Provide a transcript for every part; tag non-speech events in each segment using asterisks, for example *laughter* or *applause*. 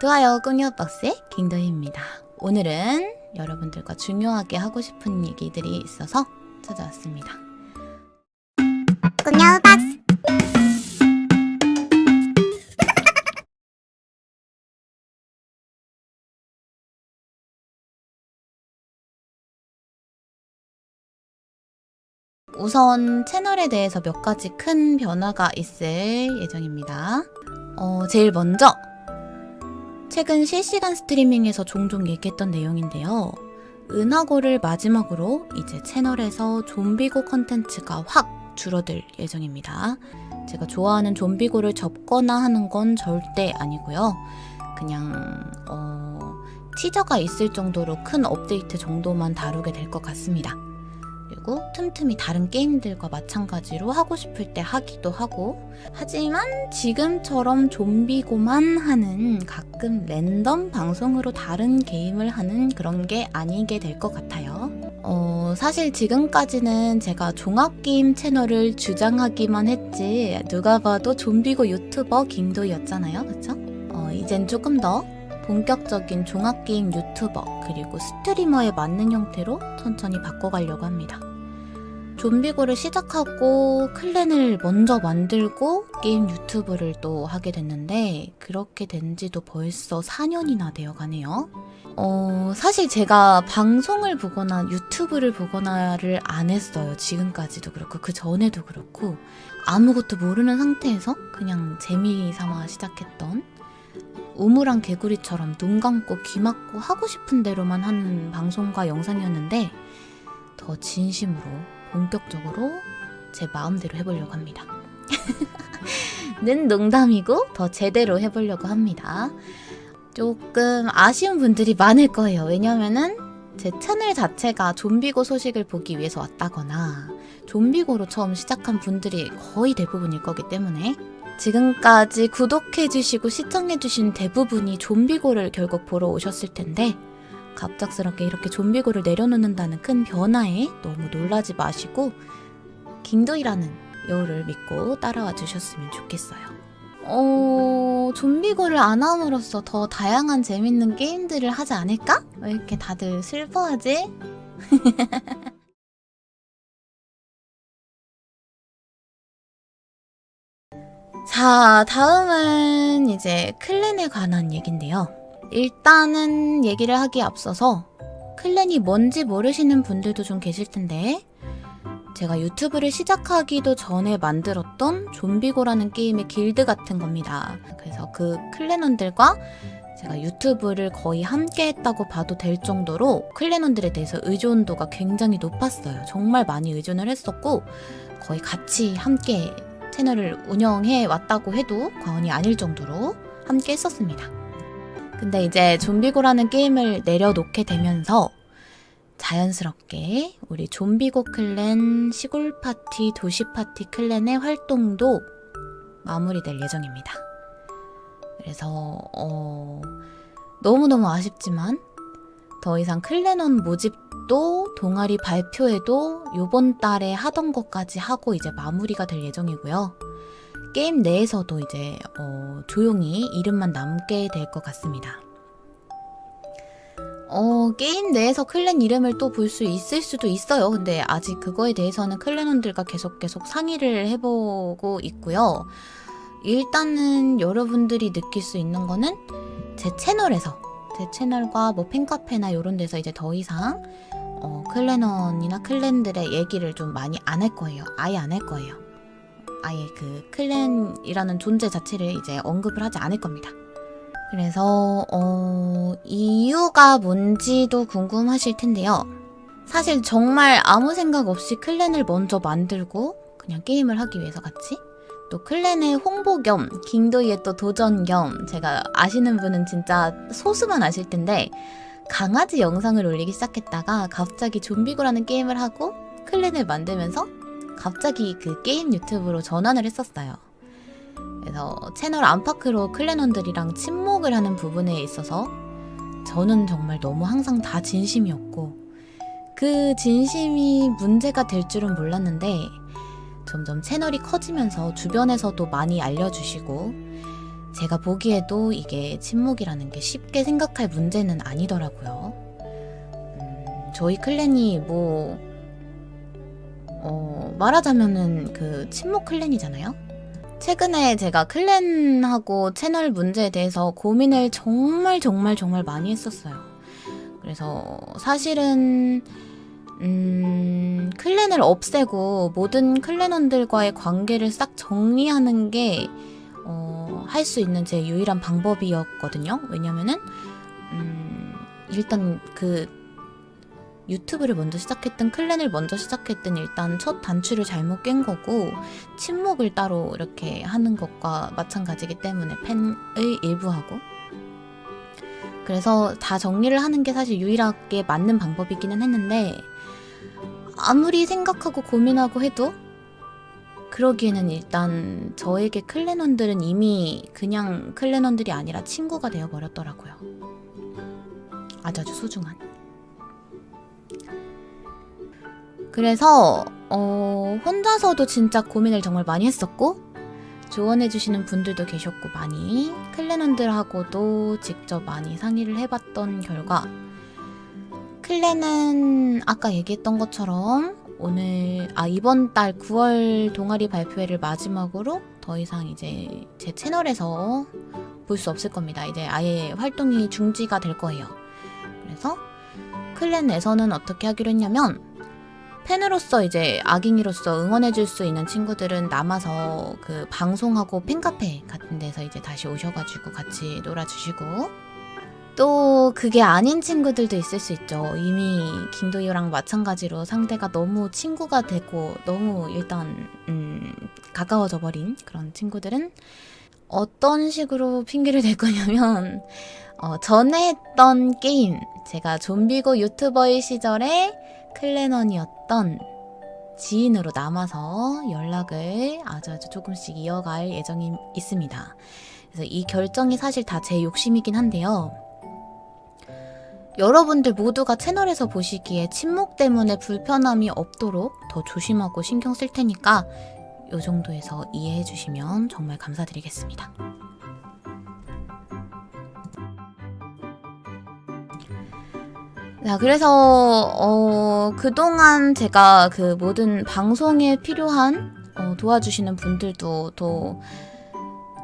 좋아요 꿈녀박스의 킹더입니다. 오늘은 여러분들과 중요하게 하고 싶은 얘기들이 있어서 찾아왔습니다. 꿈녀박스 우선 채널에 대해서 몇 가지 큰 변화가 있을 예정입니다. 어, 제일 먼저 최근 실시간 스트리밍에서 종종 얘기했던 내용인데요. 은하고를 마지막으로 이제 채널에서 좀비고 컨텐츠가 확 줄어들 예정입니다. 제가 좋아하는 좀비고를 접거나 하는 건 절대 아니고요. 그냥 어, 티저가 있을 정도로 큰 업데이트 정도만 다루게 될 것 같습니다. 그리고 틈틈이 다른 게임들과 마찬가지로 하고 싶을 때 하기도 하고 하지만 지금처럼 좀비고만 하는 가끔 랜덤 방송으로 다른 게임을 하는 그런 게 아니게 될 것 같아요. 어, 사실 지금까지는 제가 종합게임 채널을 주장하기만 했지 누가 봐도 좀비고 유튜버 김도희였잖아요. 그쵸? 어, 이젠 조금 더 본격적인 종합게임 유튜버 그리고 스트리머에 맞는 형태로 천천히 바꿔가려고 합니다. 좀비고를 시작하고 클랜을 먼저 만들고 게임 유튜브를 또 하게 됐는데 그렇게 된 지도 벌써 4년이나 되어 가네요. 어, 사실 제가 방송을 보거나 유튜브를 보거나를 안 했어요. 지금까지도 그렇고 그 전에도 그렇고 아무것도 모르는 상태에서 그냥 재미 삼아 시작했던 우물한 개구리처럼 눈 감고 귀 막고 하고 싶은 대로만 하는 방송과 영상이었는데 더 진심으로 본격적으로 제 마음대로 해보려고 합니다. *laughs* 는 농담이고 더 제대로 해보려고 합니다. 조금 아쉬운 분들이 많을 거예요. 왜냐면은 제 채널 자체가 좀비고 소식을 보기 위해서 왔다거나 좀비고로 처음 시작한 분들이 거의 대부분일 거기 때문에 지금까지 구독해주시고 시청해주신 대부분이 좀비고를 결국 보러 오셨을 텐데 갑작스럽게 이렇게 좀비고를 내려놓는다는 큰 변화에 너무 놀라지 마시고 김도희라는 여우를 믿고 따라와 주셨으면 좋겠어요. 어, 좀비고를 안 함으로써 더 다양한 재밌는 게임들을 하지 않을까? 왜 이렇게 다들 슬퍼하지? *laughs* 자, 다음은 이제 클랜에 관한 얘긴데요. 일단은 얘기를 하기에 앞서서 클랜이 뭔지 모르시는 분들도 좀 계실 텐데 제가 유튜브를 시작하기도 전에 만들었던 좀비고라는 게임의 길드 같은 겁니다. 그래서 그 클랜원들과 제가 유튜브를 거의 함께 했다고 봐도 될 정도로 클랜원들에 대해서 의존도가 굉장히 높았어요. 정말 많이 의존을 했었고 거의 같이 함께 채널을 운영해 왔다고 해도 과언이 아닐 정도로 함께 했었습니다. 근데 이제 좀비고라는 게임을 내려놓게 되면서 자연스럽게 우리 좀비고 클랜 시골 파티, 도시 파티 클랜의 활동도 마무리될 예정입니다. 그래서 어, 너무너무 아쉽지만 더 이상 클랜원 모집도 동아리 발표회도 요번 달에 하던 것까지 하고 이제 마무리가 될 예정이고요. 게임 내에서도 이제 어, 조용히 이름만 남게 될 것 같습니다. 어, 게임 내에서 클랜 이름을 또 볼 수 있을 수도 있어요. 근데 아직 그거에 대해서는 클랜원들과 계속 계속 상의를 해보고 있고요. 일단은 여러분들이 느낄 수 있는 거는 제 채널에서 제 채널과 뭐 팬카페나 이런 데서 이제 더 이상 어, 클랜원이나 클랜들의 얘기를 좀 많이 안 할 거예요. 아예 안 할 거예요. 아예 그 클랜이라는 존재 자체를 이제 언급을 하지 않을 겁니다. 그래서 어, 이유가 뭔지도 궁금하실 텐데요. 사실 정말 아무 생각 없이 클랜을 먼저 만들고 그냥 게임을 하기 위해서 같이 또 클랜의 홍보 겸 킹도이의 또 도전 겸 제가 아시는 분은 진짜 소수만 아실 텐데 강아지 영상을 올리기 시작했다가 갑자기 좀비고라는 게임을 하고 클랜을 만들면서 갑자기 그 게임 유튜브로 전환을 했었어요. 그래서 채널 안팎으로 클랜원들이랑 친목을 하는 부분에 있어서 저는 정말 너무 항상 다 진심이었고 그 진심이 문제가 될 줄은 몰랐는데 점점 채널이 커지면서 주변에서도 많이 알려주시고 제가 보기에도 이게 침묵이라는 게 쉽게 생각할 문제는 아니더라고요. 음, 저희 클랜이 뭐, 어, 말하자면은 그 침묵 클랜이잖아요? 최근에 제가 클랜하고 채널 문제에 대해서 고민을 정말 정말 정말 많이 했었어요. 그래서 사실은 음, 클랜을 없애고 모든 클랜원들과의 관계를 싹 정리하는 게 어, 할 수 있는 제 유일한 방법이었거든요. 왜냐면은 음, 일단 그 유튜브를 먼저 시작했든 클랜을 먼저 시작했든 일단 첫 단추를 잘못 깬 거고 침묵을 따로 이렇게 하는 것과 마찬가지기 때문에 팬의 일부하고 그래서 다 정리를 하는 게 사실 유일하게 맞는 방법이기는 했는데 아무리 생각하고 고민하고 해도 그러기에는 일단 저에게 클랜원들은 이미 그냥 클랜원들이 아니라 친구가 되어 버렸더라고요. 아주 아주 소중한. 그래서 어, 혼자서도 진짜 고민을 정말 많이 했었고 조언해주시는 분들도 계셨고 많이 클랜원들하고도 직접 많이 상의를 해봤던 결과 클랜은 아까 얘기했던 것처럼 오늘 아 이번 달 9월 동아리 발표회를 마지막으로 더 이상 이제 제 채널에서 볼 수 없을 겁니다. 이제 아예 활동이 중지가 될 거예요. 그래서 클랜에서는 어떻게 하기로 했냐면 팬으로서 이제 악잉이로서 응원해줄 수 있는 친구들은 남아서 그 방송하고 팬카페 같은 데서 이제 다시 오셔가지고 같이 놀아주시고 또 그게 아닌 친구들도 있을 수 있죠. 이미 김도희랑 마찬가지로 상대가 너무 친구가 되고 너무 일단 음, 가까워져 버린 그런 친구들은 어떤 식으로 핑계를 댈 거냐면 어, 전에 했던 게임 제가 좀비고 유튜버의 시절에 클랜원이었던 지인으로 남아서 연락을 아주 아주 조금씩 이어갈 예정이 있습니다. 그래서 이 결정이 사실 다 제 욕심이긴 한데요. 여러분들 모두가 채널에서 보시기에 침묵 때문에 불편함이 없도록 더 조심하고 신경 쓸 테니까 요 정도에서 이해해 주시면 정말 감사드리겠습니다. 자, 그래서, 어, 그동안 제가 그 모든 방송에 필요한, 어, 도와주시는 분들도 또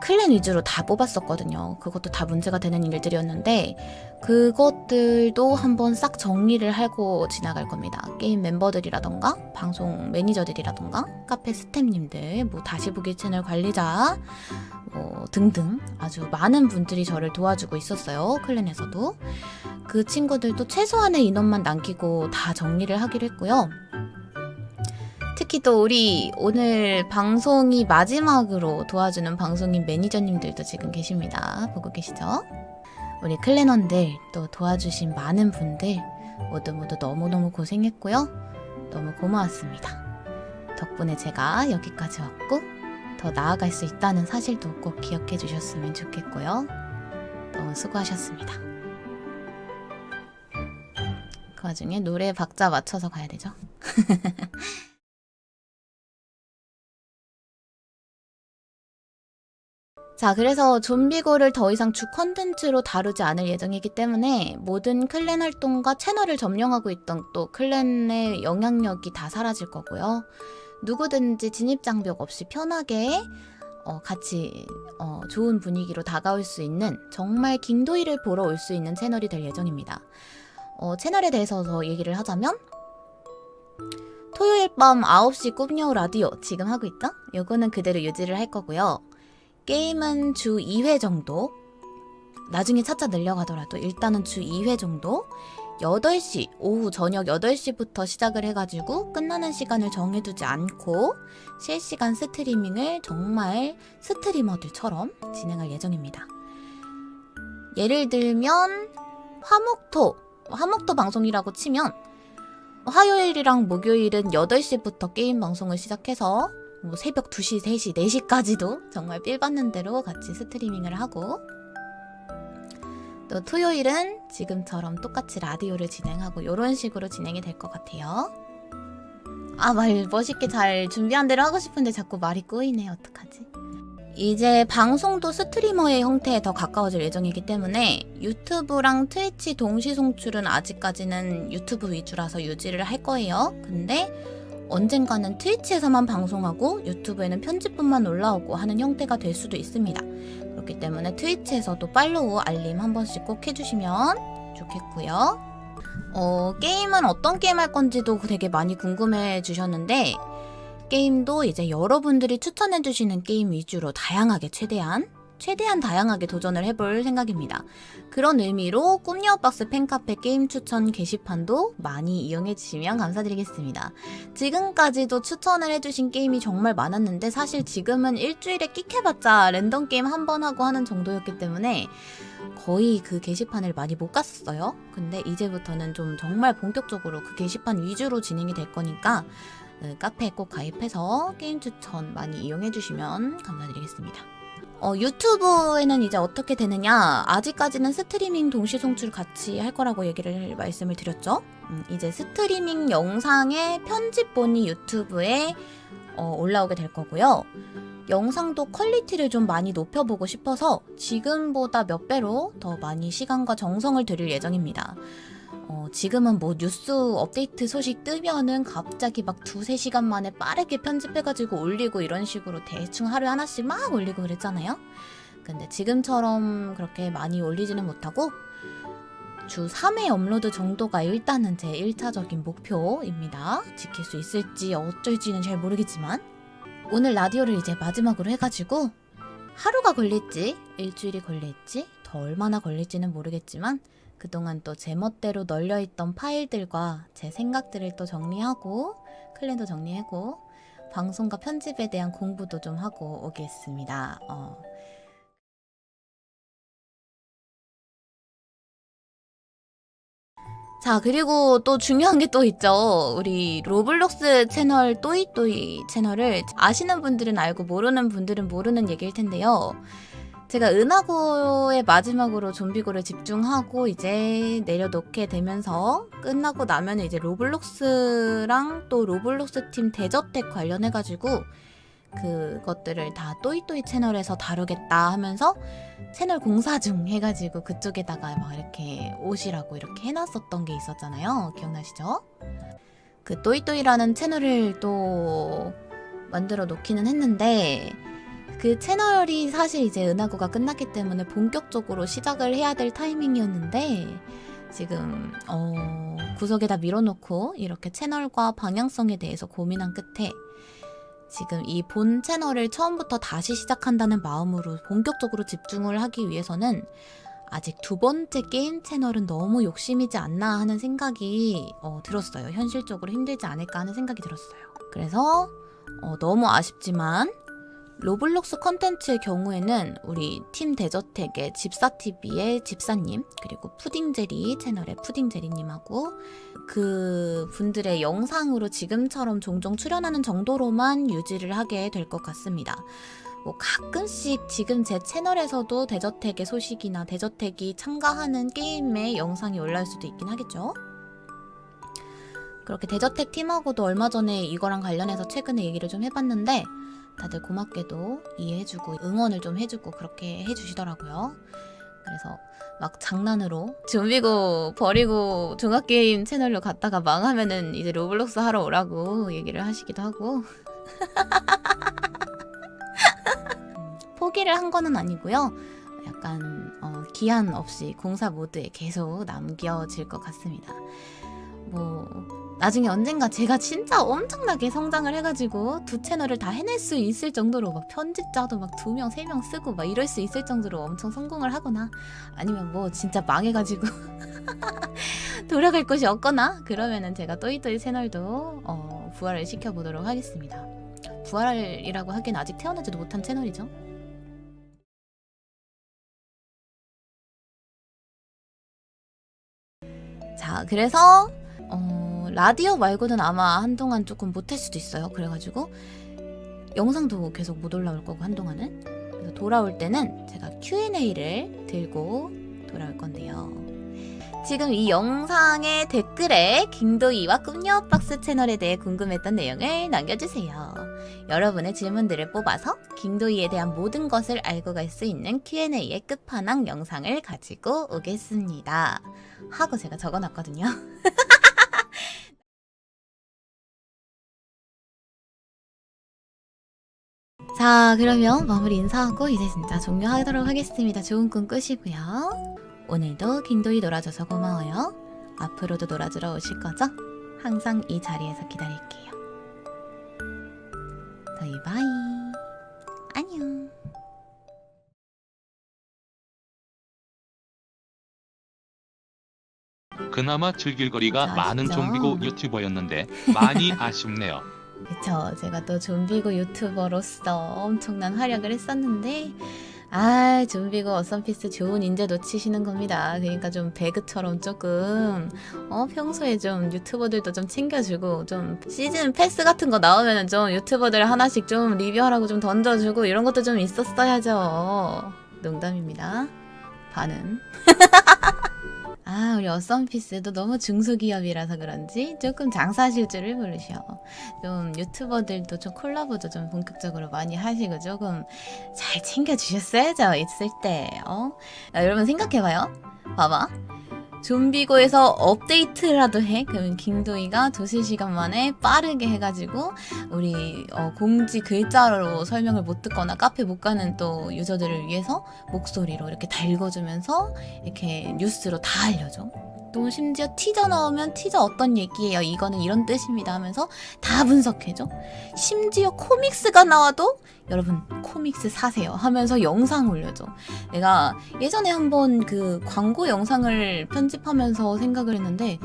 클랜 위주로 다 뽑았었거든요. 그것도 다 문제가 되는 일들이었는데, 그것들도 한번 싹 정리를 하고 지나갈 겁니다. 게임 멤버들이라던가, 방송 매니저들이라던가, 카페 스탭님들, 뭐 다시 보기 채널 관리자, 뭐 등등 아주 많은 분들이 저를 도와주고 있었어요. 클랜에서도. 그 친구들도 최소한의 인원만 남기고 다 정리를 하기로 했고요. 특히 또 우리 오늘 방송이 마지막으로 도와주는 방송인 매니저님들도 지금 계십니다. 보고 계시죠? 우리 클랜원들 또 도와주신 많은 분들 모두 모두 너무너무 고생했고요. 너무 고마웠습니다. 덕분에 제가 여기까지 왔고 더 나아갈 수 있다는 사실도 꼭 기억해 주셨으면 좋겠고요. 너무 수고하셨습니다. 그 와중에 노래 박자 맞춰서 가야 되죠? *laughs* 자, 그래서 좀비고를 더 이상 주 컨텐츠로 다루지 않을 예정이기 때문에 모든 클랜 활동과 채널을 점령하고 있던 또 클랜의 영향력이 다 사라질 거고요. 누구든지 진입 장벽 없이 편하게 어, 같이 어, 좋은 분위기로 다가올 수 있는 정말 김도희를 보러 올 수 있는 채널이 될 예정입니다. 어, 채널에 대해서 더 얘기를 하자면 토요일 밤 9시 꿈여우 라디오 지금 하고 있죠? 요거는 그대로 유지를 할 거고요. 게임은 주 2회 정도 나중에 차차 늘려가더라도 일단은 주 2회 정도 8시 오후 저녁 8시부터 시작을 해가지고 끝나는 시간을 정해두지 않고 실시간 스트리밍을 정말 스트리머들처럼 진행할 예정입니다. 예를 들면 화목토 화목토 방송이라고 치면 화요일이랑 목요일은 8시부터 게임 방송을 시작해서 뭐 새벽 2시, 3시, 4시까지도 정말 삘 받는 대로 같이 스트리밍을 하고 또 토요일은 지금처럼 똑같이 라디오를 진행하고 이런 식으로 진행이 될 것 같아요. 아, 말 멋있게 잘 준비한 대로 하고 싶은데 자꾸 말이 꼬이네. 어떡하지? 이제 방송도 스트리머의 형태에 더 가까워질 예정이기 때문에 유튜브랑 트위치 동시 송출은 아직까지는 유튜브 위주라서 유지를 할 거예요. 근데 언젠가는 트위치에서만 방송하고 유튜브에는 편집본만 올라오고 하는 형태가 될 수도 있습니다. 그렇기 때문에 트위치에서도 팔로우 알림 한 번씩 꼭 해주시면 좋겠고요. 어, 게임은 어떤 게임 할 건지도 되게 많이 궁금해 주셨는데 게임도 이제 여러분들이 추천해 주시는 게임 위주로 다양하게 최대한 최대한 다양하게 도전을 해볼 생각입니다. 그런 의미로 꿈여박스 팬카페 게임 추천 게시판도 많이 이용해 주시면 감사드리겠습니다. 지금까지도 추천을 해주신 게임이 정말 많았는데 사실 지금은 일주일에 끽해봤자 랜덤 게임 한 번 하고 하는 정도였기 때문에 거의 그 게시판을 많이 못 갔었어요. 근데 이제부터는 좀 정말 본격적으로 그 게시판 위주로 진행이 될 거니까 네, 카페에 꼭 가입해서 게임 추천 많이 이용해 주시면 감사드리겠습니다. 어, 유튜브에는 이제 어떻게 되느냐? 아직까지는 스트리밍 동시 송출 같이 할 거라고 얘기를 말씀을 드렸죠. 음, 이제 스트리밍 영상의 편집본이 유튜브에 어, 올라오게 될 거고요. 영상도 퀄리티를 좀 많이 높여보고 싶어서 지금보다 몇 배로 더 많이 시간과 정성을 들일 예정입니다. 어, 지금은 뭐 뉴스 업데이트 소식 뜨면은 갑자기 막 두세 시간 만에 빠르게 편집해가지고 올리고 이런 식으로 대충 하루에 하나씩 막 올리고 그랬잖아요. 근데 지금처럼 그렇게 많이 올리지는 못하고 주 3회 업로드 정도가 일단은 제 1차적인 목표입니다. 지킬 수 있을지 어쩔지는 잘 모르겠지만 오늘 라디오를 이제 마지막으로 해가지고 하루가 걸릴지 일주일이 걸릴지 더 얼마나 걸릴지는 모르겠지만 그동안 또 제멋대로 널려있던 파일들과 제 생각들을 또 정리하고 클랜도 정리하고 방송과 편집에 대한 공부도 좀 하고 오겠습니다. 어. 자, 그리고 또 중요한 게 또 있죠. 우리 로블록스 채널 또이또이 채널을 아시는 분들은 알고 모르는 분들은 모르는 얘기일 텐데요. 제가 은하고의 마지막으로 좀비고를 집중하고 이제 내려놓게 되면서 끝나고 나면 이제 로블록스랑 또 로블록스 팀 대저택 관련해가지고 그것들을 다 또이또이 채널에서 다루겠다 하면서 채널 공사 중 해가지고 그쪽에다가 막 이렇게 오시라고 이렇게 해놨었던 게 있었잖아요. 기억나시죠? 그 또이또이라는 채널을 또 만들어 놓기는 했는데 그 채널이 사실 이제 은하구가 끝났기 때문에 본격적으로 시작을 해야 될 타이밍이었는데 지금 어 구석에다 밀어놓고 이렇게 채널과 방향성에 대해서 고민한 끝에 지금 이 본 채널을 처음부터 다시 시작한다는 마음으로 본격적으로 집중을 하기 위해서는 아직 두 번째 게임 채널은 너무 욕심이지 않나 하는 생각이 어, 들었어요. 현실적으로 힘들지 않을까 하는 생각이 들었어요. 그래서 어, 너무 아쉽지만 로블록스 컨텐츠의 경우에는 우리 팀 대저택의 집사TV의 집사님, 그리고 푸딩제리 채널의 푸딩제리님하고 그 분들의 영상으로 지금처럼 종종 출연하는 정도로만 유지를 하게 될 것 같습니다. 뭐 가끔씩 지금 제 채널에서도 대저택의 소식이나 대저택이 참가하는 게임의 영상이 올라올 수도 있긴 하겠죠. 그렇게 대저택 팀하고도 얼마 전에 이거랑 관련해서 최근에 얘기를 좀 해봤는데 다들 고맙게도 이해해주고 응원을 좀 해주고 그렇게 해주시더라고요. 그래서 막 장난으로 좀비고 버리고 종합게임 채널로 갔다가 망하면은 이제 로블록스 하러 오라고 얘기를 하시기도 하고 *laughs* 포기를 한 거는 아니고요. 약간 어, 기한 없이 공사 모드에 계속 남겨질 것 같습니다. 뭐 나중에 언젠가 제가 진짜 엄청나게 성장을 해가지고 두 채널을 다 해낼 수 있을 정도로 막 편집자도 막 두 명, 세 명 쓰고 막 이럴 수 있을 정도로 엄청 성공을 하거나 아니면 뭐 진짜 망해가지고 *laughs* 돌아갈 곳이 없거나 그러면은 제가 또이또이 채널도 어, 부활을 시켜보도록 하겠습니다. 부활이라고 하기엔 아직 태어나지도 못한 채널이죠. 자, 그래서 어, 라디오 말고는 아마 한동안 조금 못할 수도 있어요. 그래가지고 영상도 계속 못 올라올 거고 한동안은 그래서 돌아올 때는 제가 Q&A를 들고 돌아올 건데요. 지금 이 영상의 댓글에 김도희와 꿈녀박스 채널에 대해 궁금했던 내용을 남겨주세요. 여러분의 질문들을 뽑아서 킹도이에 대한 모든 것을 알고 갈 수 있는 Q&A의 끝판왕 영상을 가지고 오겠습니다. 하고 제가 적어놨거든요. *laughs* 자, 그러면 마무리 인사하고 이제 진짜 종료하도록 하겠습니다. 좋은 꿈 꾸시고요. 오늘도 킹도이 놀아줘서 고마워요. 앞으로도 놀아주러 오실 거죠? 항상 이 자리에서 기다릴게요. 저희 바이. 안녕. 그나마 즐길 거리가 아, 많은 진짜? 좀비고 유튜버였는데 많이 *laughs* 아쉽네요. 그쵸. 제가 또 좀비고 유튜버로서 엄청난 활약을 했었는데, 아, 좀비고 어썸피스 좋은 인재 놓치시는 겁니다. 그러니까 좀 배그처럼 조금, 어, 평소에 좀 유튜버들도 좀 챙겨주고, 좀 시즌 패스 같은 거 나오면은 좀 유튜버들 하나씩 좀 리뷰하라고 좀 던져주고, 이런 것도 좀 있었어야죠. 농담입니다. 반은. *laughs* 아, 우리 어썸피스도 너무 중소기업이라서 그런지 조금 장사하실 줄을 모르셔. 좀 유튜버들도 좀 콜라보도 좀 본격적으로 많이 하시고 조금 잘 챙겨주셨어야죠, 있을 때. 어? 야, 여러분 생각해봐요. 봐봐. 좀비고에서 업데이트라도 해? 그러면 김도희가 두세 시간 만에 빠르게 해가지고 우리 어, 공지 글자로 설명을 못 듣거나 카페 못 가는 또 유저들을 위해서 목소리로 이렇게 다 읽어주면서 이렇게 뉴스로 다 알려줘. 또 심지어 티저 나오면 티저 어떤 얘기예요? 이거는 이런 뜻입니다 하면서 다 분석해줘. 심지어 코믹스가 나와도 여러분 코믹스 사세요 하면서 영상 올려줘. 내가 예전에 한번 그 광고 영상을 편집하면서 생각을 했는데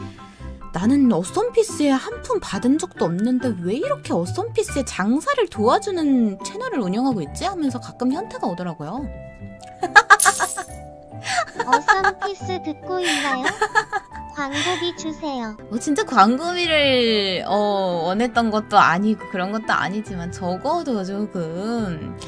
나는 어썸피스에 한 푼 받은 적도 없는데 왜 이렇게 어썸피스의 장사를 도와주는 채널을 운영하고 있지? 하면서 가끔 현타가 오더라고요. *laughs* 어썸피스 듣고 있나요? 광고비 주세요. 뭐 진짜 광고비를 어, 원했던 것도 아니고 그런 것도 아니지만 적어도 조금 어,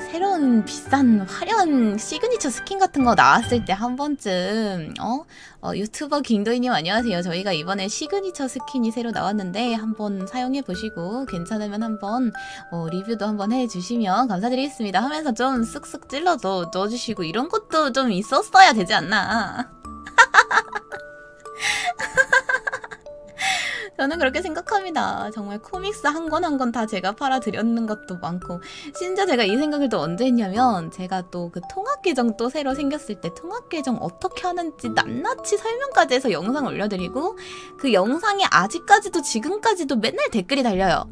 새로운 비싼 화려한 시그니처 스킨 같은 거 나왔을 때 한 번쯤 어? 어, 유튜버 김도희님 안녕하세요. 저희가 이번에 시그니처 스킨이 새로 나왔는데 한번 사용해 보시고 괜찮으면 한번 어, 리뷰도 한번 해주시면 감사드리겠습니다. 하면서 좀 쓱쓱 찔러도 넣어주시고 이런 것도 좀 있었어야 되지 않나. *laughs* 저는 그렇게 생각합니다. 정말 코믹스 한 권 한 권 다 제가 팔아드렸는 것도 많고 심지어 제가 이 생각을 또 언제 했냐면 제가 또 그 통합 계정 또 새로 생겼을 때 통합 계정 어떻게 하는지 낱낱이 설명까지 해서 영상 올려드리고 그 영상이 아직까지도 지금까지도 맨날 댓글이 달려요.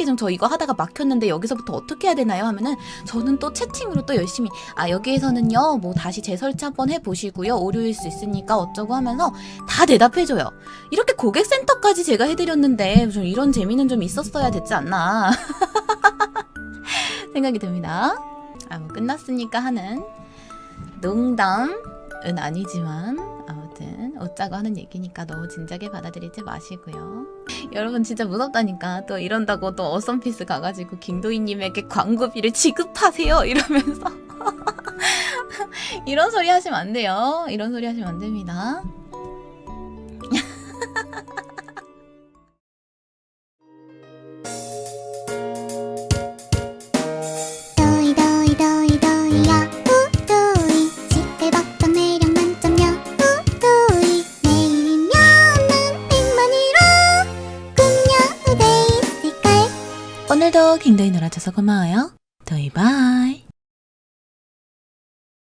계정 저 이거 하다가 막혔는데 여기서부터 어떻게 해야 되나요? 하면은 저는 또 채팅으로 또 열심히 아 여기에서는요 뭐 다시 재설치 한번 해보시고요 오류일 수 있으니까 어쩌고 하면서 다 대답해줘요. 이렇게 고객센터까지 제가 해드렸는데 좀 이런 재미는 좀 있었어야 됐지 않나 *laughs* 생각이 듭니다. 아, 뭐 끝났으니까 하는 농담은 아니지만 웃자고 하는 얘기니까 너무 진작에 받아들이지 마시고요. *laughs* 여러분 진짜 무섭다니까 또 이런다고 또 어썸피스 가가지고 김도희님에게 광고비를 지급하세요 *laughs* 이러면서 *laughs* 이런 소리 하시면 안 돼요. 이런 소리 하시면 안 됩니다. 놀아줘서 고마워요.